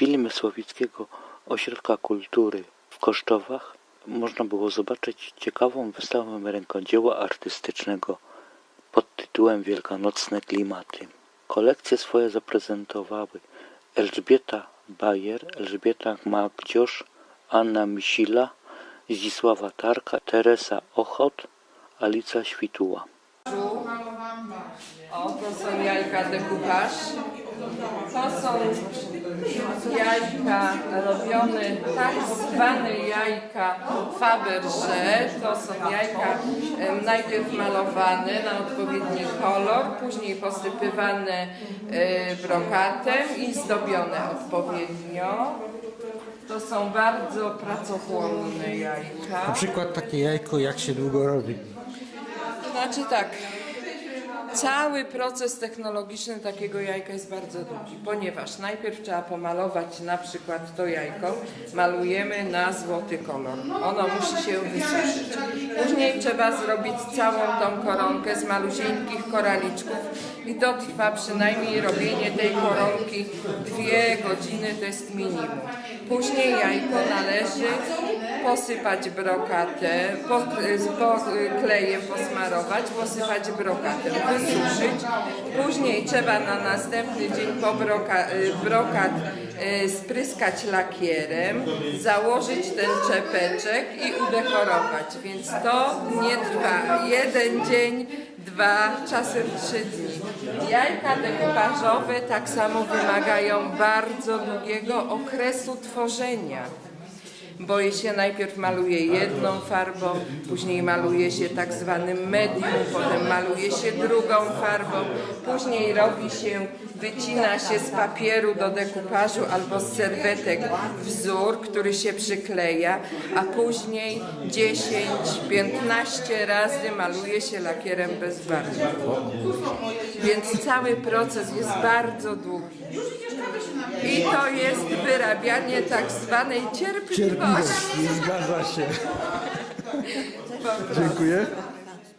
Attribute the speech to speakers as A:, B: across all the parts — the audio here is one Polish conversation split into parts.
A: filmie Słowickiego Ośrodka Kultury w Kosztowach można było zobaczyć ciekawą wystawę rękodzieła artystycznego pod tytułem Wielkanocne klimaty. Kolekcje swoje zaprezentowały Elżbieta Bajer, Elżbieta Magdziosz, Anna Misila, Zdzisława Tarka, Teresa Ochot, Alica Śwituła.
B: O, to są jajka decoupage. To są jajka robione, tak zwane jajka Fabergé. To są jajka najpierw malowane na odpowiedni kolor, później posypywane e, brokatem i zdobione odpowiednio. To są bardzo pracochłonne
C: Na
B: jajka.
C: przykład takie jajko, jak się długo robi.
B: To znaczy tak, cały proces technologiczny takiego jajka jest bardzo długi, ponieważ najpierw trzeba pomalować na przykład to jajko, malujemy na złoty kolor. Ono musi się wysuszyć. Później trzeba zrobić całą tą koronkę z malusieńkich koraliczków i to trwa przynajmniej robienie tej koronki dwie godziny, to jest minimum. Później jajko należy posypać brokatem, po, po, klejem posmarować, posypać brokatem, wysuszyć. Później trzeba na następny dzień po broka, brokat e, spryskać lakierem, założyć ten czepeczek i udekorować. Więc to nie trwa jeden dzień, dwa, czasem trzy dni. Jajka dekupażowe tak samo wymagają bardzo długiego okresu tworzenia bo się najpierw maluje jedną farbą, później maluje się tak zwanym medium, potem maluje się drugą farbą, później robi się, wycina się z papieru do dekupażu albo z serwetek wzór, który się przykleja, a później 10-15 razy maluje się lakierem bezbarwnym. Więc cały proces jest bardzo długi. I to jest wyrabianie tak zwanej cierpliwości.
C: Cierpliwość, zgadza się. Dziękuję.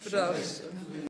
B: Proszę.